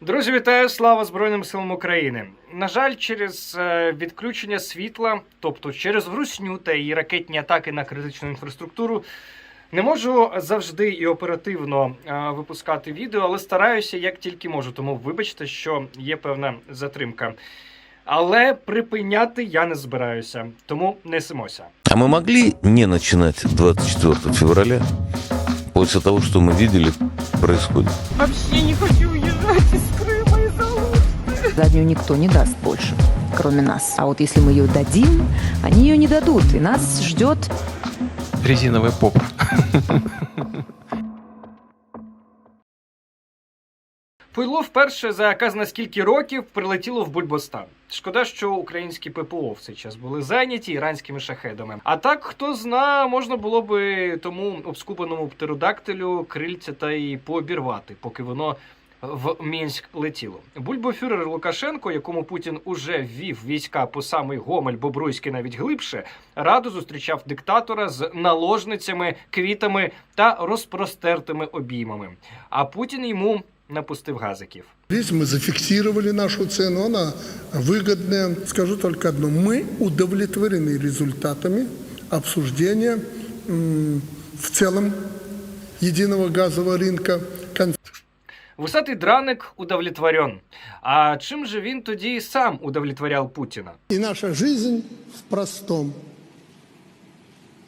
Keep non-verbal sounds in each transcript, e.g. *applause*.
Друзі, вітаю! Слава Збройним силам України. На жаль, через е, відключення світла, тобто через грусню та її ракетні атаки на критичну інфраструктуру, не можу завжди і оперативно е, випускати відео, але стараюся як тільки можу. Тому вибачте, що є певна затримка. Але припиняти я не збираюся, тому несемося. А мы могли не начинать 24 февраля после того, что мы видели происходит? Вообще не хочу Заднюю никто не даст больше, кроме нас. А вот если мы ее дадим, они ее не дадут. И нас ждет резиновая попа. Пуйло вперше за казна скільки років прилетіло в Бульбостан. Шкода, що українські ППО в цей час були зайняті іранськими шахедами. А так, хто зна, можна було би тому обскубаному птеродактилю крильця та й пообірвати, поки воно В Мінськ летіло. Бульбофюрер Лукашенко, якому Путін уже ввів війська по самий Гомель, Бобруйський навіть глибше, радо зустрічав диктатора з наложницями, квітами та розпростертими обіймами. А Путін йому напустив газиків. Здесь мы зафиксировали нашу цену, она выгодная. Скажу только одно, мы удовлетворены результатами обсуждения м, в целом единого газового рынка. Вусатий драник удовлетворен. А чим же він тоді сам удовлетворяв Путіна? И наша жизнь в простом.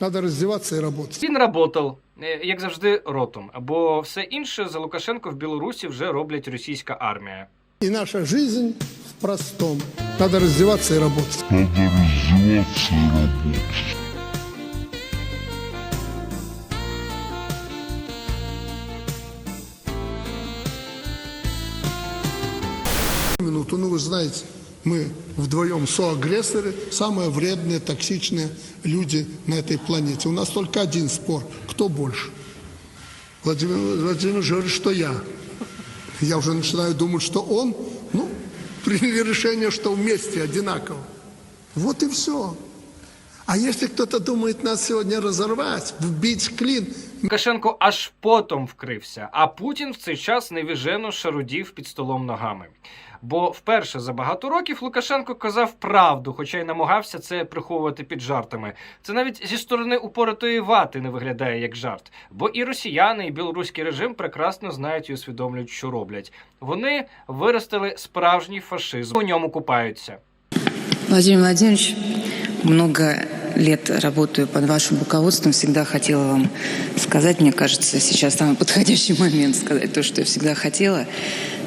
Надо раздеваться и работать. Він работав, е, як завжди, ротом. Бо все інше за Лукашенко в Білорусі вже роблять російська армія. И наша жизнь в простом. Надо раздеваться и работать. Минуту. Ну, вы знаете, мы вдвоем соагрессоры, самые вредные, токсичные люди на этой планете. У нас только один спор. Кто больше? Владимир Владимирович говорит, что я. Я уже начинаю думать, что он, ну, приняли решение, что вместе одинаково. Вот и все. А если кто-то думает нас сегодня разорвать, вбить клин, Лукашенко аж потом вкрився, а Путін в цей час невіжено шарудів під столом ногами. Бо вперше за багато років Лукашенко казав правду, хоча й намагався це приховувати під жартами. Це навіть зі сторони упоротої вати не виглядає як жарт. Бо і росіяни, і білоруський режим прекрасно знають і усвідомлюють, що роблять. Вони виростили справжній фашизм, у ньому купаються. Владимир Владимирович, много лет работаю под вашим руководством, всегда хотела вам сказать, мне кажется, сейчас самый подходящий момент сказать то, что я всегда хотела.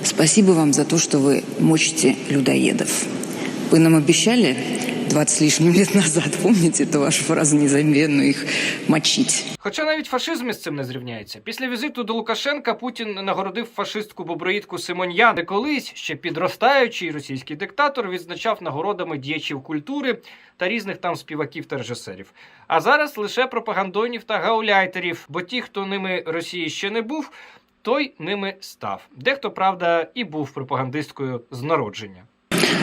Спасибо вам за то, что вы мочите людоедов. Вы нам обещали 20 с лишним лет назад, *laughs* помните эту вашу фразу незабвенную, их мочить. Хоча навіть фашизм із цим не зрівняється. Після візиту до Лукашенка Путін нагородив фашистку боброїдку Симоньян, де колись ще підростаючий російський диктатор відзначав нагородами діячів культури та різних там співаків та режисерів. А зараз лише пропагандонів та гауляйтерів, бо ті, хто ними Росії ще не був, той ними став. Дехто, правда, і був пропагандисткою з народження.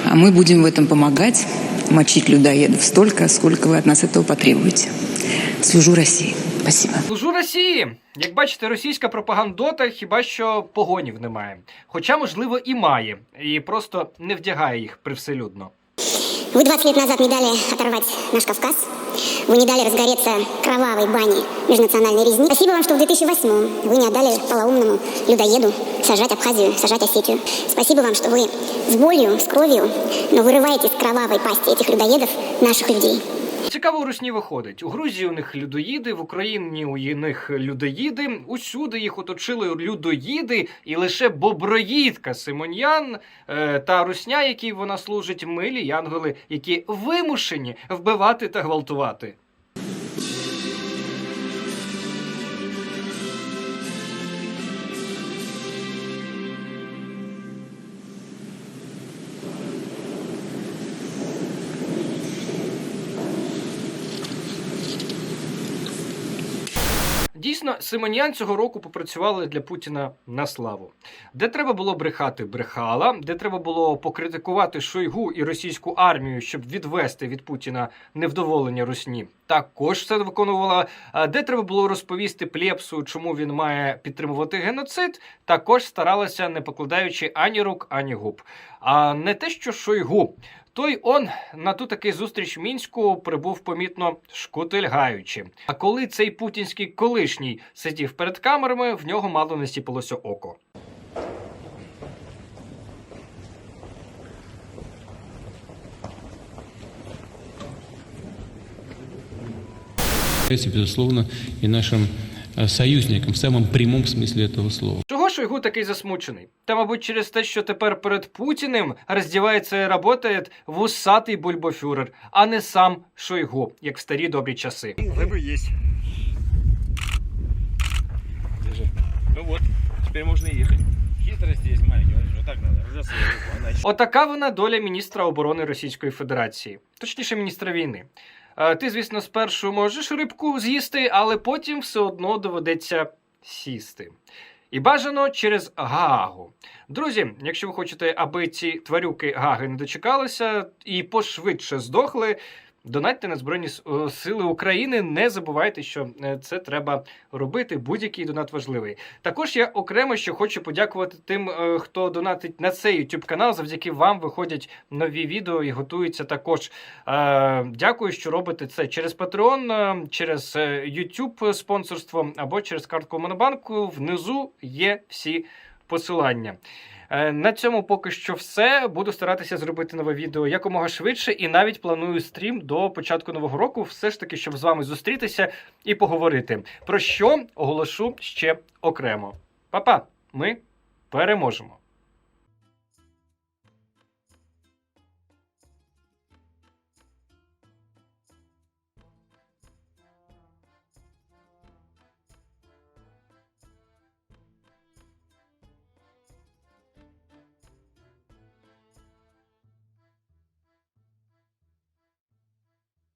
А мы будем в этом помогать, мочить людоедов столько, сколько вы от нас этого потребуете. Служу России. Спасибо. Служу Росії. Як бачите, російська пропагандота хіба що погонів немає. Хоча, можливо, і має, і просто не вдягає їх привселюдно. Вы 20 лет назад не дали оторвать наш Кавказ. Вы не дали разгореться кровавой бане межнациональной резни. Спасибо вам, что в 2008 вы не отдали полоумному людоеду сажать Абхазию, сажать Осетию. Спасибо вам, что вы с болью, с кровью, но вырываете из кровавой пасти этих людоедов наших людей. Цікаво у Русні виходить. У Грузії у них людоїди, в Україні у них людоїди. Усюди їх оточили людоїди, і лише боброїдка Симоньян е, та Русня, якій вона служить, милі янголи, які вимушені вбивати та гвалтувати. Дійсно, Симонян цього року попрацювали для Путіна на славу. Де треба було брехати, брехала, де треба було покритикувати Шойгу і російську армію, щоб відвести від Путіна невдоволення Русні, також все виконувала. Де треба було розповісти Плєпсу, чому він має підтримувати геноцид, також старалася, не покладаючи ані рук, ані губ. А не те, що Шойгу. Той он на ту таки зустріч в мінську прибув помітно шкутильгаючи. А коли цей путінський колишній сидів перед камерами, в нього мало не сіпалося око. безусловно, и нашим союзником в самом прямом смысле этого слова. Чого Шойгу такий засмучений? Та, мабуть, через те, що тепер перед Путіним роздівається і работає вусатий бульбофюрер, а не сам Шойгу, як в старі добрі часи. Рыба есть. Держи. Ну вот, теперь можно и ехать. Хитрость есть маленькая. вот Вот так надо. Уже свою руку. Она Отака вона доля міністра оборони Російської Федерації, точніше, міністра війни. Ти, звісно, спершу можеш рибку з'їсти, але потім все одно доведеться сісти. І бажано через гагу. Друзі, якщо ви хочете, аби ці тварюки Гаги не дочекалися і пошвидше здохли, донатьте на Збройні Сили України. Не забувайте, що е, це треба робити. Будь-який донат важливий. Також я окремо ще хочу подякувати тим, е, хто донатить на цей YouTube канал. Завдяки вам виходять нові відео і готуються також. Е, Дякую, що робите це через Patreon, через YouTube спонсорство або через картку Монобанку. Внизу є всі посилання. Е, На цьому поки що все. Буду старатися зробити нове відео якомога швидше, і навіть планую стрім до початку нового року, все ж таки, щоб з вами зустрітися і поговорити. Про що оголошу ще окремо. Па-па, ми переможемо.